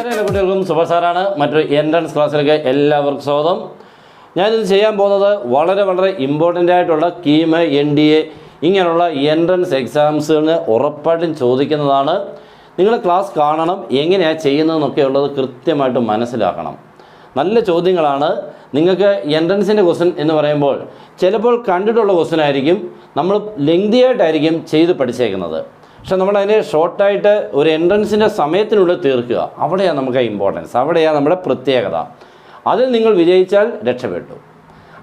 നമസ്കാരം എല്ലാ കുട്ടികൾക്കും. സൂപ്പർ സാറാണ്. മറ്റൊരു എൻട്രൻസ് ക്ലാസ്സിലേക്ക് എല്ലാവർക്കും സ്വാഗതം. ഞാനിത് ചെയ്യാൻ പോകുന്നത് വളരെ വളരെ ഇമ്പോർട്ടന്റ് ആയിട്ടുള്ള കീമ് എൻ ഡി എ ഇങ്ങനെയുള്ള എൻട്രൻസ് എക്സാംസുകളിന് ഉറപ്പായിട്ടും ചോദിക്കുന്നതാണ്. നിങ്ങൾ ക്ലാസ് കാണണം എങ്ങനെയാണ് ചെയ്യുന്നതെന്നൊക്കെ ഉള്ളത് കൃത്യമായിട്ട് മനസ്സിലാക്കണം. നല്ല ചോദ്യങ്ങളാണ്. നിങ്ങൾക്ക് എൻട്രൻസിന്റെ ക്വസ്റ്റൻ എന്ന് പറയുമ്പോൾ ചിലപ്പോൾ കണ്ടിട്ടുള്ള ക്വസ്റ്റൻ ആയിരിക്കും നമ്മൾ ലെങ്തി ആയിട്ടായിരിക്കും ചെയ്ത് പഠിച്ചേക്കുന്നത്. പക്ഷെ നമ്മൾ അതിനെ ഷോർട്ടായിട്ട് ഒരു എൻട്രൻസിന്റെ സമയത്തിനുള്ളിൽ തീർക്കുക. അവിടെയാണ് നമുക്ക് ഇമ്പോർട്ടൻസ് അവിടെയാണ് നമ്മുടെ പ്രത്യേകത. അതിൽ നിങ്ങൾ വിജയിച്ചാൽ രക്ഷപ്പെട്ടു.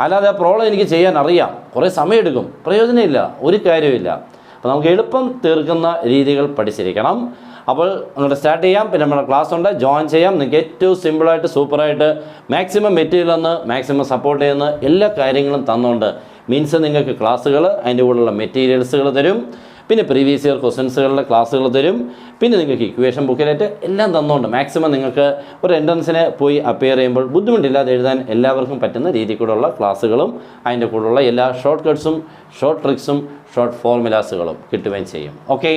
അല്ലാതെ പ്രോബ്ലം എനിക്ക് ചെയ്യാൻ അറിയാം. കുറേ സമയമെടുക്കും. പ്രയോജനമില്ല. ഒരു കാര്യമില്ല അപ്പോൾ നമുക്ക് എളുപ്പം തീർക്കുന്ന രീതികൾ പഠിച്ചിരിക്കണം. അപ്പോൾ നമ്മുടെ സ്റ്റാർട്ട് ചെയ്യാം. പിന്നെ നമ്മുടെ ക്ലാസ് ഉണ്ട്. ജോയിൻ ചെയ്യാം. നിങ്ങൾക്ക് ഏറ്റവും സിമ്പിളായിട്ട് സൂപ്പറായിട്ട് മാക്സിമം മെറ്റീരിയൽ തന്ന് മാക്സിമം സപ്പോർട്ട് ചെയ്യുന്ന എല്ലാ കാര്യങ്ങളും തന്നുകൊണ്ട് മീൻസ് നിങ്ങൾക്ക് ക്ലാസ്സുകൾ അതിന്റെ കൂടെയുള്ള മെറ്റീരിയൽസുകൾ തരും. പിന്നെ പ്രീവിയസ് ഇയർ ക്വസ്റ്റൻസുകളുടെ ക്ലാസ്സുകൾ തരും. പിന്നെ നിങ്ങൾക്ക് ഇക്വേഷൻ ബുക്കിലേറ്റ് എല്ലാം തന്നുകൊണ്ട് മാക്സിമം നിങ്ങൾക്ക് ഒരു എൻട്രൻസിന് പോയി അപ്പിയർ ചെയ്യുമ്പോൾ ബുദ്ധിമുട്ടില്ലാതെ എഴുതാൻ എല്ലാവർക്കും പറ്റുന്ന രീതിയിൽ കൂടെയുള്ള ക്ലാസ്സുകളും അതിന്റെ കൂടെയുള്ള എല്ലാ ഷോർട്ട് കട്ട്സും ഷോർട്ട് ട്രിക്സും ഷോർട്ട് ഫോർമുലാസുകളും കിട്ടുകയും ചെയ്യും. ഓക്കെ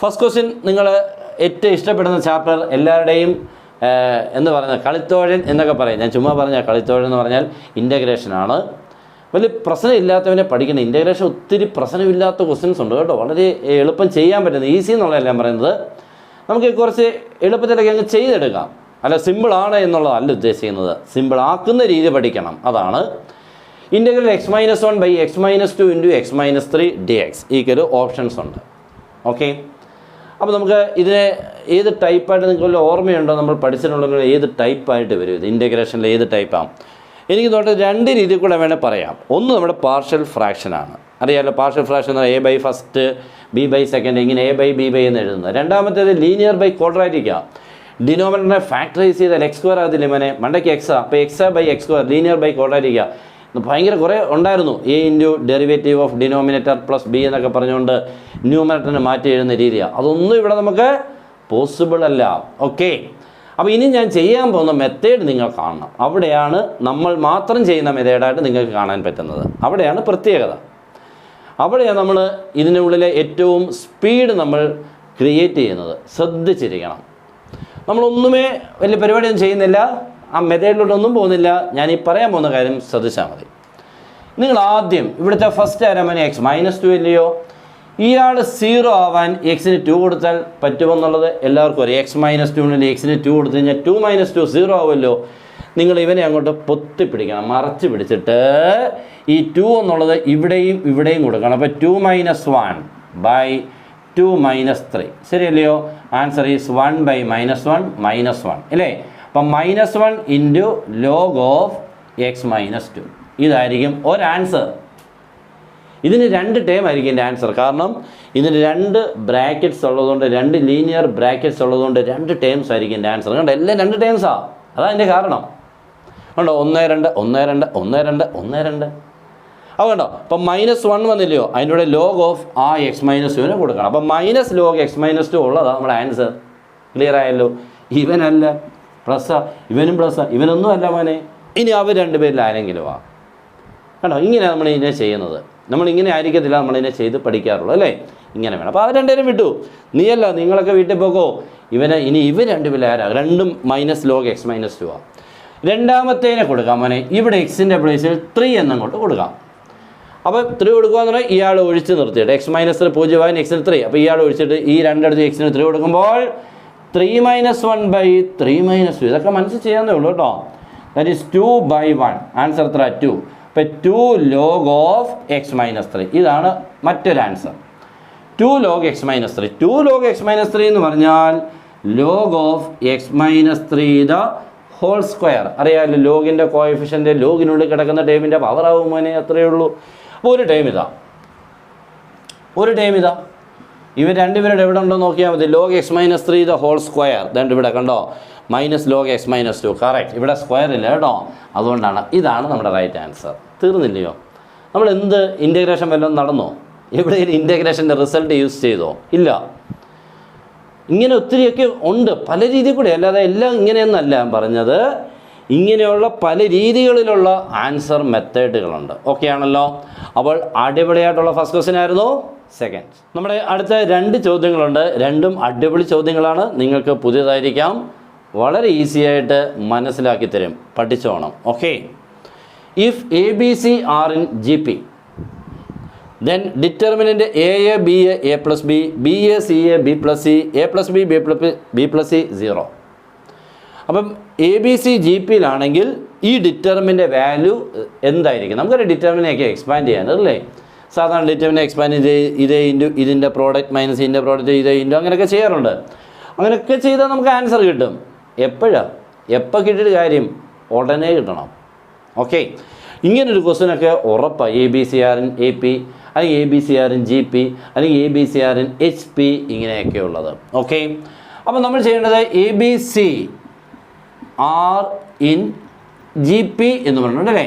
ഫസ്റ്റ് ക്വസ്റ്റ്യൻ നിങ്ങൾ ഏറ്റവും ഇഷ്ടപ്പെടുന്ന ചാപ്റ്റർ എല്ലാവരുടെയും എന്ന് പറയുന്നത് കളിത്തോഴൻ എന്നൊക്കെ പറയും. ഞാൻ ചുമ്മാ പറഞ്ഞ കളിത്തോഴൻ എന്ന് പറഞ്ഞാൽ ഇന്റഗ്രേഷനാണ് വലിയ പ്രശ്നമില്ലാത്തവനെ പഠിക്കണം ഇന്റഗ്രേഷൻ ഒത്തിരി പ്രശ്നമില്ലാത്ത ക്വസ്റ്റ്യൻസ് ഉണ്ട് കേട്ടോ. വളരെ എളുപ്പം ചെയ്യാൻ പറ്റുന്നത് ഈസി എന്നുള്ളതല്ല ഞാൻ പറയുന്നത്. നമുക്ക് കുറച്ച് എളുപ്പത്തിലൊക്കെ അങ്ങ് ചെയ്തെടുക്കാം. അല്ല സിമ്പിളാണ് എന്നുള്ളതല്ല ഉദ്ദേശിക്കുന്നത്. സിമ്പിൾ ആക്കുന്ന രീതി പഠിക്കണം. അതാണ്. Integral x minus one by x minus two into x minus three d x ഈക്കൊരു options ഉണ്ട്. ഓക്കെ അപ്പോൾ നമുക്ക് ഇതിനെ ഏത് ടൈപ്പായിട്ട് നിങ്ങൾക്ക് വല്ല ഓർമ്മയുണ്ടോ? നമ്മൾ പഠിച്ചിട്ടുണ്ടെങ്കിൽ ഏത് ടൈപ്പായിട്ട് വരും ഇത്? ഇന്റഗ്രേഷനിൽ ഏത് ടൈപ്പാണ് എനിക്ക് തോട്ട് രണ്ട് രീതിയിൽ കൂടെ വേണേൽ പറയാം. ഒന്ന് നമ്മുടെ പാർഷ്യൽ ഫ്രാക്ഷനാണ് അറിയാമല്ലോ പാർഷ്യൽ ഫ്രാക്ഷൻ എന്ന് a by first b by second ഇങ്ങനെ എ ബൈ ബി ബൈ എന്ന് എഴുതുന്നത്. രണ്ടാമത്തേത് ലീനിയർ ബൈ ക്വാഡ്രാറ്റിക്ക ഡിനോമിനേറ്ററിനെ ഫാക്ടറൈസ് ചെയ്താൽ എക്സ് സ്ക്വയർ ആകത്തില്ല മനെ? മണ്ടയ്ക്ക് എക്സാ അപ്പോൾ എക്സാ by x square linear by quadratic ഭയങ്കര കുറേ ഉണ്ടായിരുന്നു. A into derivative of denominator plus b എന്നൊക്കെ പറഞ്ഞുകൊണ്ട് ന്യൂമിനേറ്ററിനെ മാറ്റി എഴുതുന്ന രീതിയാണ് അതൊന്നും ഇവിടെ നമുക്ക് പോസിബിൾ അല്ല. ഓക്കെ അപ്പോൾ ഇനി ഞാൻ ചെയ്യാൻ പോകുന്ന മെത്തേഡ് നിങ്ങൾ കാണണം. അവിടെയാണ് നമ്മൾ മാത്രം ചെയ്യുന്ന മെത്തേഡായിട്ട് നിങ്ങൾക്ക് കാണാൻ പറ്റുന്നത്. അവിടെയാണ് പ്രത്യേകത. അവിടെയാണ് നമ്മൾ ഇതിനുള്ളിലെ ഏറ്റവും സ്പീഡ് നമ്മൾ ക്രിയേറ്റ് ചെയ്യുന്നത്. ശ്രദ്ധിച്ചിരിക്കണം. നമ്മളൊന്നുമേ വലിയ പരിപാടിയൊന്നും ചെയ്യുന്നില്ല. ആ മെത്തേഡിലോട്ടൊന്നും പോകുന്നില്ല. ഞാൻ ഈ പറയാൻ പോകുന്ന കാര്യം ശ്രദ്ധിച്ചാൽ മതി. നിങ്ങൾ ആദ്യം ഇവിടുത്തെ ഫസ്റ്റ് അരമന എക്സ് മൈനസ് ടു ഇല്ലയോ ഇയാൾ സീറോ ആവാൻ എക്സിന് ടു കൊടുത്താൽ പറ്റുമെന്നുള്ളത് എല്ലാവർക്കും അറിയാം. എക്സ് മൈനസ് ടുവിൽ എക്സിന് ടു കൊടുത്തു കഴിഞ്ഞാൽ ടു മൈനസ് ടു സീറോ ആവുമല്ലോ. നിങ്ങൾ ഇവനെ അങ്ങോട്ട് പൊത്തിപ്പിടിക്കണം മറച്ച് പിടിച്ചിട്ട് ഈ ടു എന്നുള്ളത് ഇവിടെയും ഇവിടെയും കൊടുക്കണം. അപ്പോൾ two minus one by two minus three ശരിയല്ലയോ? Answer is one by minus one minus one അല്ലേ? അപ്പം minus one into log of x minus two ഇതായിരിക്കും ഒരു ആൻസർ ഇതിന് രണ്ട് ടേം ആയിരിക്കും എന്റെ ആൻസർ. കാരണം ഇതിന് രണ്ട് ബ്രാക്കറ്റ്സ് ഉള്ളതുകൊണ്ട് രണ്ട് ലീനിയർ ബ്രാക്കറ്റ്സ് ഉള്ളതുകൊണ്ട് രണ്ട് ടേംസ് ആയിരിക്കും എന്റെ ആൻസർ. കണ്ടോ? എല്ലാം രണ്ട് ടേംസാണ് അതാണ് എന്റെ കാരണം. കണ്ടോ? ഒന്ന് രണ്ട് ഒന്ന് രണ്ട് ഒന്ന് രണ്ട് ഒന്ന് രണ്ട്. അപ്പോൾ കണ്ടോ? അപ്പം മൈനസ് വൺ വന്നില്ലയോ? അതിന്റെ ലോഗ് ഓഫ് ആ എക്സ് മൈനസ് ടുവിനെ കൊടുക്കണം. അപ്പം minus log x minus two ഉള്ളതാണ് നമ്മുടെ ആൻസർ. ക്ലിയർ ആയല്ലോ? ഇവനല്ല. പ്ലസ്സാ ഇവനും പ്ലസ്സാ ഇവനൊന്നും അല്ല മോനെ. ഇനി അവർ രണ്ടുപേരിൽ ആരെങ്കിലും ആ കണ്ടോ? ഇങ്ങനെയാണ് നമ്മൾ ഇതിനെ ചെയ്യുന്നത്. നമ്മൾ ഇങ്ങനെ ആയിരിക്കത്തില്ല നമ്മളിതിനെ ചെയ്ത് പഠിക്കാറുള്ളൂ അല്ലേ? ഇങ്ങനെ വേണം. അപ്പോൾ അത് രണ്ടുപേരും വിട്ടു. നീയല്ല നിങ്ങളൊക്കെ വീട്ടിൽ പോകോ ഇവനെ ഇനി ഇവർ രണ്ടു ആരാ രണ്ടും minus log x minus two ആ. രണ്ടാമത്തേനെ കൊടുക്കാം മോനെ. ഇവിടെ എക്സിന്റെ പ്ലേസിൽ ത്രീ എന്നങ്ങോട്ട് കൊടുക്കാം. അപ്പോൾ ത്രീ കൊടുക്കുക എന്ന് പറഞ്ഞാൽ ഇയാൾ ഒഴിച്ച് നിർത്തിയിട്ട് എക്സ് മൈനസ് ത്രീ ആയി എക്സിന് ത്രീ അപ്പോൾ ഇയാൾ ഒഴിച്ചിട്ട് ഈ രണ്ടിടത്ത് എക്സിന് ത്രീ കൊടുക്കുമ്പോൾ three minus one by three minus two ഇതൊക്കെ മനസ്സിൽ ചെയ്യാന്നേ ഉള്ളൂ കേട്ടോ. That is two by one answer എത്ര? ടു ഇപ്പോൾ two log of x minus three ഇതാണ് മറ്റൊരു answer two log x minus three two log x minus three എന്ന് പറഞ്ഞാൽ log of x minus three the whole square അറിയാമല്ലോ ലോഗിന്റെ കോയഫിഷ്യന്റെ ലോഗിനുള്ളിൽ കിടക്കുന്ന ടൈമിന്റെ പവർ ആവുമ്പോൾ അത്രയേ ഉള്ളൂ. അപ്പോൾ ഒരു ടൈം ഇതാ. ഒരു ടൈം ഇതാ. ഇവർ രണ്ടുപേരുടെ എവിടെ ഉണ്ടോ നോക്കിയാൽ മതി. Log x minus three the whole square ദണ്ട് ഇവിടെ കണ്ടോ? Minus log x minus two correct ഇവിടെ സ്ക്വയർ ഇല്ല കേട്ടോ. അതുകൊണ്ടാണ് ഇതാണ് നമ്മുടെ റൈറ്റ് ആൻസർ തീർന്നില്ലയോ? നമ്മൾ എന്ത് ഇന്റഗ്രേഷൻ വല്ലതും നടന്നോ? എവിടെയും ഇന്റഗ്രേഷന്റെ റിസൾട്ട് യൂസ് ചെയ്തോ? ഇല്ല. ഇങ്ങനെ ഒത്തിരിയൊക്കെ ഉണ്ട്. പല രീതിയിൽ കൂടെ. അല്ലാതെ എല്ലാം ഇങ്ങനെയൊന്നല്ല ഞാൻ പറഞ്ഞത്. ഇങ്ങനെയുള്ള പല രീതികളിലുള്ള ആൻസർ മെത്തേഡുകളുണ്ട് ഓക്കെ ആണല്ലോ? അപ്പോൾ അടിപൊളിയായിട്ടുള്ള ഫസ്റ്റ് ക്വസ്റ്റ്യൻ ആയിരുന്നു സെക്കൻഡ് നമ്മുടെ അടുത്ത രണ്ട് ചോദ്യങ്ങളുണ്ട്. രണ്ടും അടിപൊളി ചോദ്യങ്ങളാണ്. നിങ്ങൾക്ക് പുതിയതായിരിക്കാം. വളരെ ഈസി ആയിട്ട് മനസ്സിലാക്കി തരും. പഠിച്ചോണം. Okay if a b c are in G P then determinant a a b a a plus b b a c a b plus c a plus b b plus b plus c zero അപ്പം A B C G പിയിലാണെങ്കിൽ ഈ ഡിറ്റർമിന്റെ value എന്തായിരിക്കും? നമുക്കൊരു ഡിറ്റർമിനെയൊക്കെ expand ചെയ്യാൻ അല്ലേ? സാധാരണ ഡിറ്റർമിനെ expand ചെയ്ത് ഇതേ ഇന്റു ഇതിന്റെ പ്രോഡക്റ്റ് മൈനസ് ഇതിന്റെ പ്രോഡക്റ്റ് ഇതേ ഇന്റു അങ്ങനെയൊക്കെ ചെയ്യാറുണ്ട്. അങ്ങനെയൊക്കെ ചെയ്താൽ നമുക്ക് ആൻസർ കിട്ടും. എപ്പോഴാണ് എപ്പോൾ കിട്ടിയിട്ട് കാര്യം? ഉടനെ കിട്ടണം. ഓക്കെ ഇങ്ങനൊരു ക്വസ്റ്റ്യനൊക്കെ ഉറപ്പാണ് a b c are in A P അല്ലെങ്കിൽ a b c are in G P അല്ലെങ്കിൽ a b c are in H P ഇങ്ങനെയൊക്കെ ഉള്ളത്. ഓക്കെ അപ്പോൾ നമ്മൾ ചെയ്യേണ്ടത് a b c are in G P എന്ന് പറഞ്ഞിട്ടുണ്ട് അല്ലേ?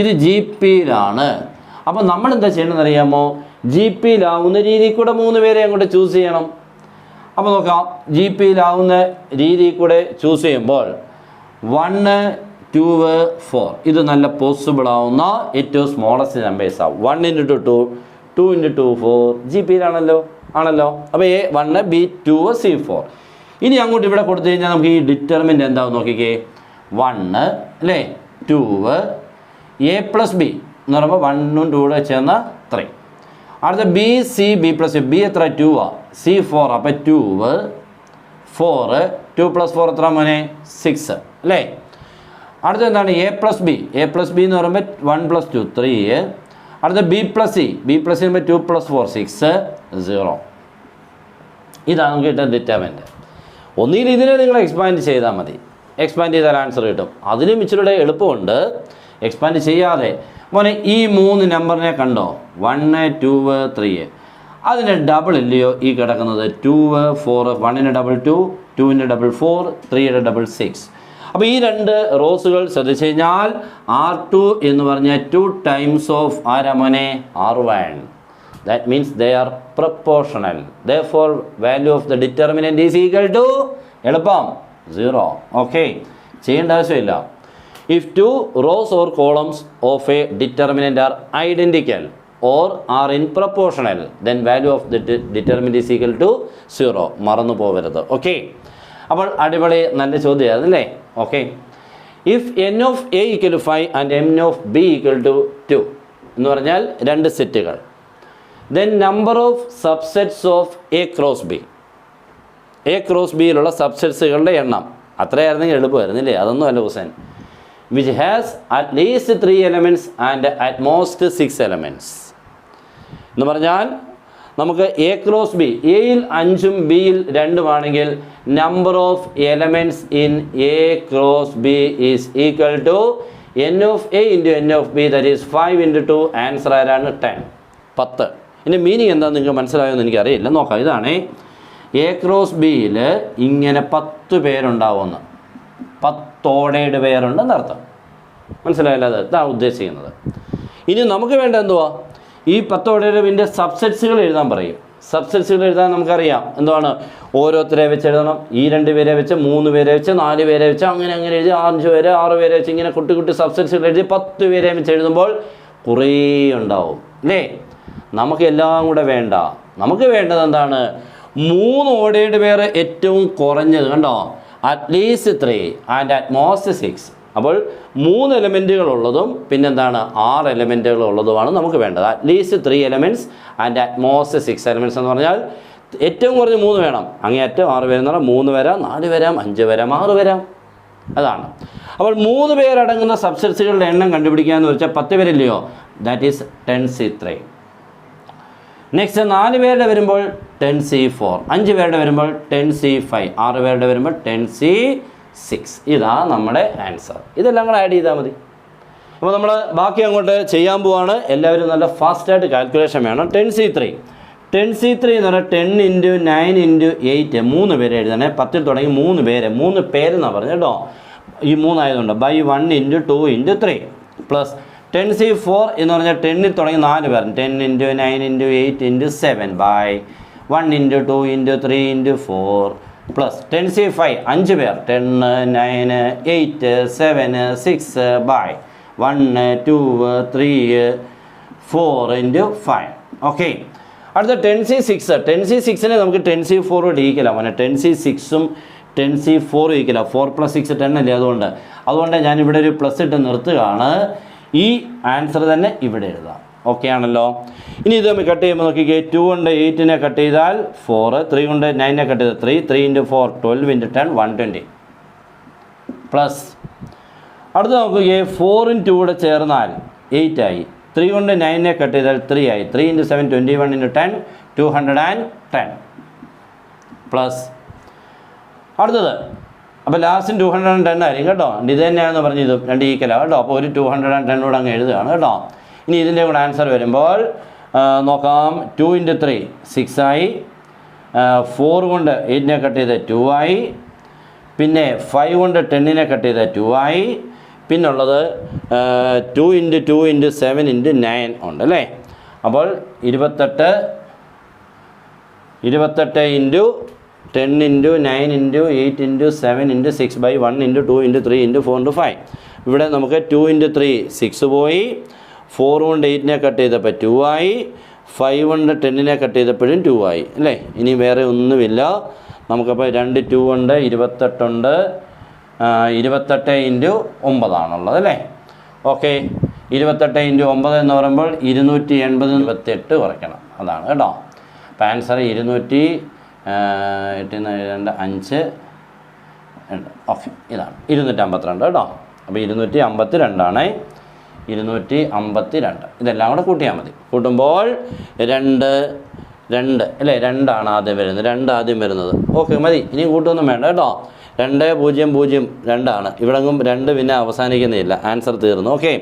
ഇത് ജി പിയിലാണ് അപ്പോൾ നമ്മൾ എന്താ ചെയ്യണമെന്ന് അറിയാമോ ജി പിയിലാവുന്ന രീതിയിൽ കൂടെ മൂന്ന് പേരെ അങ്ങോട്ട് ചൂസ് ചെയ്യണം. അപ്പോൾ നോക്കാം. ജി പിയിലാവുന്ന രീതിയിൽ കൂടെ ചൂസ് ചെയ്യുമ്പോൾ വണ്ണ് ടു ഫോർ ഇത് നല്ല പോസിബിൾ ആവുന്ന ഏറ്റവും smallest നമ്പേഴ്സാണ് one into two two into two four G പിയിലാണല്ലോ ആണല്ലോ? അപ്പോൾ a one b two c four ഇനി അങ്ങോട്ട് ഇവിടെ കൊടുത്തു കഴിഞ്ഞാൽ നമുക്ക് ഈ ഡിറ്റർമിന്റ് എന്താവും നോക്കിക്കേ? വണ്ണ് അല്ലേ? ടു എ പ്ലസ് ബി എന്ന് പറയുമ്പോൾ വണ്ണും ടൂ കൂടെ ചേർന്ന ത്രീ അടുത്ത b c b plus b എത്ര? ടു ആ. സി ഫോർ അപ്പോൾ two four two plus four എത്ര മോനെ? സിക്സ് അല്ലേ? അടുത്ത എന്താണ്? A plus b a plus b എന്ന് പറയുമ്പോൾ വൺ പ്ലസ് ടു ത്രീ അടുത്ത b plus c b plus c two plus four six zero ഇതാണ് നമുക്ക് കിട്ടുന്ന ഡിറ്റർമെന്റ് ഒന്നുകിൽ ഇതിനെ നിങ്ങൾ എക്സ്പാൻഡ് ചെയ്താൽ മതി. എക്സ്പാൻഡ് ചെയ്താൽ ആൻസർ കിട്ടും. അതിലും ഇച്ചിരിയുടെ എളുപ്പമുണ്ട്. എക്സ്പാൻഡ് ചെയ്യാതെ. മോനെ ഈ മൂന്ന് നമ്പറിനെ കണ്ടോ? വണ്ണ് ടു ത്രീ അതിന് ഡബിൾ ഇല്ലയോ ഈ കിടക്കുന്നത്? ടു ഫോർ വണ്ണിന് ഡബിൾ ടു ടുവിന്റെ ഡബിൾ ഫോർ ത്രീയുടെ ഡബിൾ സിക്സ് അപ്പോൾ ഈ രണ്ട് റോസുകൾ ശ്രദ്ധിച്ചു കഴിഞ്ഞാൽ ആർ ടു എന്ന് പറഞ്ഞാൽ two times of ആരമനെ R one means they are proportional the four value of the determinant is equal to എളുപ്പം. സീറോ ഓക്കെ ചെയ്യേണ്ട ആവശ്യമില്ല. If two rows or columns of a determinant are identical or are in proportional then value of the determinant is equal to zero മറന്നു പോകരുത് okay അപ്പോൾ അടിപൊളി നല്ല ചോദ്യമായിരുന്നു അല്ലേ okay if n of a equal to five and n of b equal to two എന്ന് പറഞ്ഞാൽ രണ്ട് സെറ്റുകൾ then number of subsets of a cross b a cross ബിയിലുള്ള സബ്സെറ്റ്സുകളുടെ എണ്ണം. അത്രയായിരുന്നെങ്കിൽ എളുപ്പമായിരുന്നില്ലേ അതൊന്നും അല്ല Hussain. Which has at least three elements and at most six elements എന്ന് പറഞ്ഞാൽ നമുക്ക് എ ക്രോസ് ബി എയിൽ അഞ്ചും ബിയിൽ രണ്ടുമാണെങ്കിൽ number of elements in a cross b is equal to n of a into n of b that is five into two answer ആരാണ്? Ten പത്ത്. ഇതിന്റെ meaning എന്താണെന്ന് നിങ്ങൾക്ക് മനസ്സിലായോ എന്ന് എനിക്കറിയില്ല. നോക്കാം ഇതാണേ എ ക്രോസ് ബിയിൽ ഇങ്ങനെ പത്ത് പേരുണ്ടാവുമെന്ന്. പത്തോടയുടെ പേരുണ്ടെന്ന് അർത്ഥം. മനസ്സിലായല്ലോ അത്? ഇതാണ് ഉദ്ദേശിക്കുന്നത്. ഇനി നമുക്ക് വേണ്ട എന്തുവാ? ഈ പത്തോടയുടെ സബ്സെറ്റ്സുകൾ എഴുതാൻ പറയും. സബ്സെറ്റ്സുകൾ എഴുതാൻ നമുക്കറിയാം. എന്താണ് ഓരോരുത്തരെ വെച്ച് എഴുതണം. ഈ രണ്ട് പേരെ വെച്ച് മൂന്ന് പേരെ വെച്ച് നാല് പേരെ വെച്ച് അങ്ങനെ അങ്ങനെ എഴുതി അഞ്ച് പേര് ആറ് പേരെ വെച്ച് ഇങ്ങനെ കുട്ടി കുട്ടി സബ്സെറ്റ്സുകൾ എഴുതി പത്ത് പേരെ വെച്ച് എഴുതുമ്പോൾ കുറേ ഉണ്ടാവും. അല്ലേ? നമുക്ക് എല്ലാം കൂടെ വേണ്ട. നമുക്ക് വേണ്ടത് എന്താണ്? മൂന്ന് ഓടയുടെ പേര് ഏറ്റവും കുറഞ്ഞത് കണ്ടോ? At least three and at most six അപ്പോൾ മൂന്ന് എലമെന്റുകൾ ഉള്ളതും പിന്നെന്താണ് ആറ് എലമെന്റുകൾ ഉള്ളതുമാണ് നമുക്ക് വേണ്ടത്. At least three elements and at most six elements എന്ന് പറഞ്ഞാൽ ഏറ്റവും കുറഞ്ഞ് മൂന്ന് വേണം. അങ്ങേയറ്റം ആറ് പേരെന്ന് പറഞ്ഞാൽ മൂന്ന് വരാം നാല് വരാം അഞ്ച് വരാം ആറ് വരാം. അതാണ്. അപ്പോൾ മൂന്ന് പേരടങ്ങുന്ന സബ്സെറ്റ്സുകളുടെ എണ്ണം കണ്ടുപിടിക്കുക എന്ന് വെച്ചാൽ പത്ത് പേരില്ലയോ? That is ten three next നാല് പേരുടെ വരുമ്പോൾ ടെൻ സി ഫോർ അഞ്ച് പേരുടെ വരുമ്പോൾ ടെൻ സി ഫൈവ് ആറ് പേരുടെ വരുമ്പോൾ ടെൻ സി സിക്സ് ഇതാ നമ്മുടെ ആൻസർ ഇതെല്ലാം കൂടെ ആഡ് ചെയ്താൽ മതി. അപ്പോൾ നമ്മൾ ബാക്കി അങ്ങോട്ട് ചെയ്യാൻ പോവാണ്. എല്ലാവരും നല്ല ഫാസ്റ്റായിട്ട് കാൽക്കുലേഷൻ വേണം. Ten c three ten c three എന്ന് പറഞ്ഞാൽ ten into nine into eight മൂന്ന് പേര് എഴുതണേ. പത്തിൽ തുടങ്ങി മൂന്ന് പേര്. മൂന്ന് പേരെന്നാണ് പറഞ്ഞത് കേട്ടോ ഈ മൂന്നായതുകൊണ്ട്. By one into two into three plus ten c four എന്ന് പറഞ്ഞാൽ ടെന്നിൽ തുടങ്ങി നാല് പേർ. Ten into nine into eight into seven. By one into two into three into four plus ten c five. അഞ്ച് പേർ. Ten nine eight seven six by one two three four into five. Okay. അടുത്ത ten c six. Ten c സിക്സിനെ നമുക്ക് ten c ഫോറോട് ഈക്കലാം മോനെ. Ten C സിക്സും ten C four ഇരിക്കില്ല. Four plus six ten അല്ലേ അതുകൊണ്ട്. അതുകൊണ്ട് ഞാനിവിടെ ഒരു പ്ലസ് ഇട്ട് നിർത്തുകയാണ്. ഈ ആൻസർ തന്നെ ഇവിടെ എഴുതാം. ഓക്കെ ആണല്ലോ? ഇനി ഇത് നമ്മൾ കട്ട് ചെയ്യുമ്പോൾ നോക്കിക്കേ ടു കൊണ്ട് എയ്റ്റിനെ കട്ട് ചെയ്താൽ ഫോറ് ത്രീ കൊണ്ട് നയനെ കട്ട് ചെയ്താൽ three three into four twelve into ten one twenty plus അടുത്ത നോക്കുകയെ ഫോറും ടു കൂടെ ചേർന്നാൽ എയ്റ്റ് ആയി. ത്രീ കൊണ്ട് നയനെ കട്ട് ചെയ്താൽ ത്രീ ആയി. Three into seven twenty one into ten two hundred and ten plus അടുത്തത്. അപ്പോൾ last two hundred and ten ആയിരിക്കും കേട്ടോ. ഇത് തന്നെയാണെന്ന് പറഞ്ഞ് ഇത് രണ്ട് ഈക്കലാണ് കേട്ടോ. അപ്പോൾ ഒരു ടു ഹൺഡ്രഡ് ആൻഡ് ടെൻ കൂടെ അങ്ങ് എഴുതുകയാണ് കേട്ടോ. ഇനി ഇതിന്റെ കൂടെ ആൻസർ വരുമ്പോൾ നോക്കാം. ടു ഇന്റു ത്രീ സിക്സ് ആയി. ഫോർ കൊണ്ട് എയ്റ്റിനെ കട്ട് ചെയ്ത് ടു ആയി. പിന്നെ ഫൈവ് കൊണ്ട് ടെന്നിനെ കട്ട് ചെയ്ത് ടു ആയി. പിന്നുള്ളത് two into two into seven into nine ഉണ്ട് അല്ലേ? അപ്പോൾ ഇരുപത്തെട്ട് ഇരുപത്തെട്ട് into ten into nine into eight into seven into six by one into two into three into four into five. ഇവിടെ നമുക്ക് ടു ഇന്റു ത്രീ സിക്സ് പോയി. Four കൊണ്ട് എയ്റ്റിനെ കട്ട് ചെയ്തപ്പോൾ ടു ആയി. ഫൈവ് കൊണ്ട് ടെന്നിനെ കട്ട് ചെയ്തപ്പോഴും ടു ആയി. അല്ലേ? ഇനി വേറെ ഒന്നുമില്ല. നമുക്കപ്പോൾ രണ്ട് ടു ഉണ്ട് ഇരുപത്തെട്ടുണ്ട് ഇരുപത്തെട്ട് ഇന്റു ഒമ്പതാണുള്ളത് അല്ലേ? ഓക്കെ. ഇരുപത്തെട്ട് ഇന്റു ഒമ്പത് എന്ന് പറയുമ്പോൾ ഇരുന്നൂറ്റി എൺപത് ഇരുപത്തെട്ട് കുറയ്ക്കണം. അതാണ് കേട്ടോ. അപ്പോൾ ആൻസർ ഇരുന്നൂറ്റി എട്ടിൽ നാല് രണ്ട് അഞ്ച് ഓക്കെ ഇതാണ്. ഇരുന്നൂറ്റി അമ്പത്തിരണ്ട് കേട്ടോ. അപ്പോൾ ഇരുന്നൂറ്റി അമ്പത്തി രണ്ടാണ് ഇരുന്നൂറ്റി അമ്പത്തി രണ്ട് ഇതെല്ലാം കൂടെ കൂട്ടിയാൽ മതി. കൂട്ടുമ്പോൾ രണ്ട് രണ്ട് അല്ലേ? രണ്ടാണ് ആദ്യം വരുന്നത്. രണ്ട് ആദ്യം വരുന്നത്. ഓക്കെ മതി. ഇനി കൂട്ടൊന്നും വേണ്ട കേട്ടോ. രണ്ട് പൂജ്യം പൂജ്യം രണ്ടാണ്. ഇവിടെങ്ങും രണ്ട് പിന്നെ അവസാനിക്കുന്നില്ല ആൻസർ തീർന്നു. ഓക്കെ.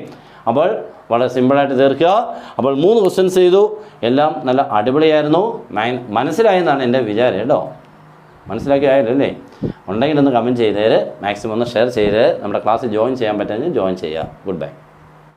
അപ്പോൾ വളരെ സിമ്പിളായിട്ട് തീർക്കുക. അപ്പോൾ മൂന്ന് ക്വസ്റ്റ്യൻസ് ചെയ്തു. എല്ലാം നല്ല അടിപൊളിയായിരുന്നു. മനസ്സിലായെന്നാണ് എന്റെ വിചാരം കേട്ടോ. മനസ്സിലാക്കി ഉണ്ടെങ്കിൽ ഒന്ന് കമന്റ് ചെയ്തേര്. മാക്സിമം ഒന്ന് ഷെയർ ചെയ്ത് നമ്മുടെ ക്ലാസ്സിൽ ജോയിൻ ചെയ്യാൻ പറ്റുമെങ്കിൽ ജോയിൻ ചെയ്യുക. Good bye